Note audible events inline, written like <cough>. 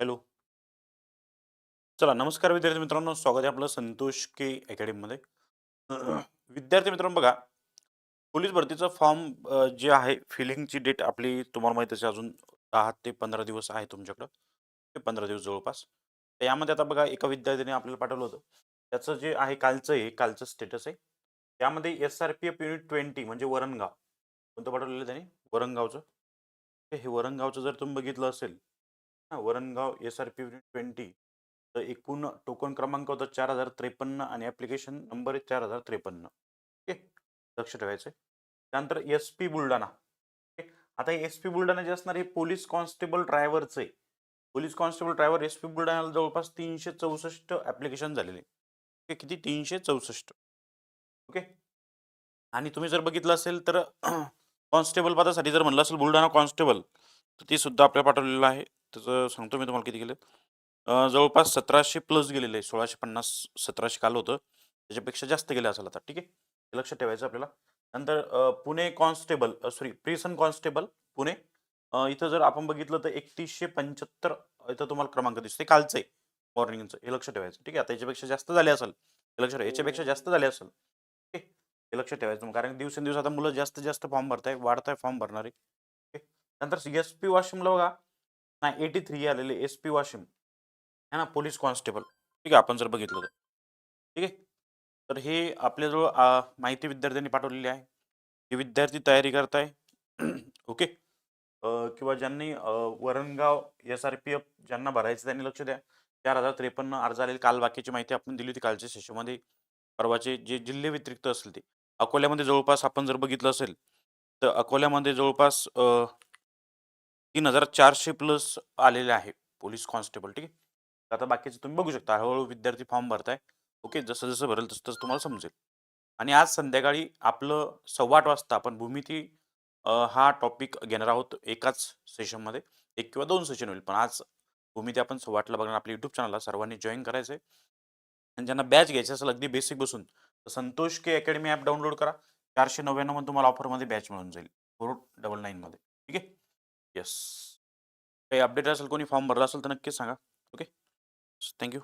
Hello. चला नमस्कार विद्यार्थी मित्रांनो, स्वागत आहे आपलं संतोष के अकॅडमीमध्ये. विद्यार्थी मित्रांनो बघा, पोलीस भरतीचा फॉर्म अ, जे आहे फिलिंगची डेट आपली तुम्हाला माहीतच आहे अजून 10 ते 15 दिवस आहे तुमच्याकडं. ते 15 दिवस जवळपास. तर यामध्ये आता बघा एका विद्यार्थ्याने आपल्याला पाठवलं होतं. त्याचं जे आहे कालचं आहे, कालचं स्टेटस आहे. त्यामध्ये एस-आर-पी-एफ युनिट 20 म्हणजे वरणगाव. कोणतं पाठवलेलं आहे त्याने? वरणगावचं. हे वरणगावचं जर तुम्ही बघितलं असेल, Varangaon S R P unit 20 तर एकूण टोकन क्रमांक होता 4053 आणि ॲप्लिकेशन नंबर आहे 4053. ओके. लक्ष ठेवायचं आहे. त्यानंतर एस-पी बुलढाणा. ओके. आता एस-पी बुलढाणा जे असणार हे पोलीस कॉन्स्टेबल ड्रायव्हरचं आहे. Police constable driver S P बुलढाण्याला जवळपास 364 ॲप्लिकेशन झालेले. ओके किती 364. ओके. आणि तुम्ही जर बघितलं असेल तर <clears throat> कॉन्स्टेबल पदासाठी जर म्हणलं असेल बुलढाणा कॉन्स्टेबल, तर ते सुद्धा आपल्याला पाठवलेलं आहे. त्याचं सांगतो मी तुम्हाला किती गेले जवळपास सतराशे प्लस गेलेलं आहे. 1650 1700 काल होतं. त्याच्यापेक्षा जास्त गेलं असेल आता. ठीक आहे. हे लक्षात ठेवायचं आपल्याला. नंतर Pune constable sorry prison constable Pune. इथं जर आपण बघितलं तर 3175 इथं तुम्हाला क्रमांक दिसतोय. कालचं आहे मॉर्निंगचं. हे लक्ष ठेवायचं. ठीक आहे. आता याच्यापेक्षा जास्त झाले असेल. हे लक्ष याच्यापेक्षा जास्त झाले असेल. ओके. हे लक्ष ठेवायचं. कारण दिवसेंदिवस आता मुलं जास्त जास्त फॉर्म भरताय, वाढताय फॉर्म भरणारे. ओके. नंतर एस-पी वाशिमला बघा, नाही 83 आलेले एस-पी वाशिम. आहे ना, पोलीस कॉन्स्टेबल. ठीक आहे. आपण जर बघितलं तर. ठीक आहे. तर हे आपल्याजवळ माहिती विद्यार्थ्यांनी पाठवलेली आहे. हे विद्यार्थी तयारी करत आहे <clears throat> ओके. किंवा ज्यांनी वरणगाव एस-आर-पी-एफ ज्यांना भरायचं त्यांनी लक्ष द्या. 4053 अर्ज आलेले. काल बाकीची माहिती आपण दिली होती कालच्या सेशनमध्ये. परवाचे जे जिल्हे व्यतिरिक्त असेल ते. अकोल्यामध्ये जवळपास आपण जर बघितलं असेल, तर अकोल्यामध्ये जवळपास तीन हजार चारशे प्लस आलेले आहे पोलीस कॉन्स्टेबल. ठीक आहे. आता बाकीचं तुम्ही बघू शकता. हळूहळू विद्यार्थी फॉर्म भरताय. ओके. जसं-जसं भरेल तसं-तसं तुम्हाला समजेल. आणि आज संध्याकाळी आपलं 8:15 वाजता आपण भूमिती हा टॉपिक घेणार आहोत एकाच सेशनमध्ये. एक किंवा दोन सेशन होईल. पण आज भूमिती आपण सव्वा आठला बघणार आपल्या युट्यूब चॅनलला सर्वांनी जॉईन करायचं आहे. आणि ज्यांना बॅच घ्यायची असेल अगदी बेसिक बसून, तर Santosh K academy app download करा. चारशे नव्याण्णव तुम्हाला ऑफरमध्ये बॅच मिळून जाईल. फोर डबल नाईनमध्ये येस. काही अपडेट असेल, कोणी फॉर्म भरला असेल तर नक्कीच सांगा. ओके. Thank you.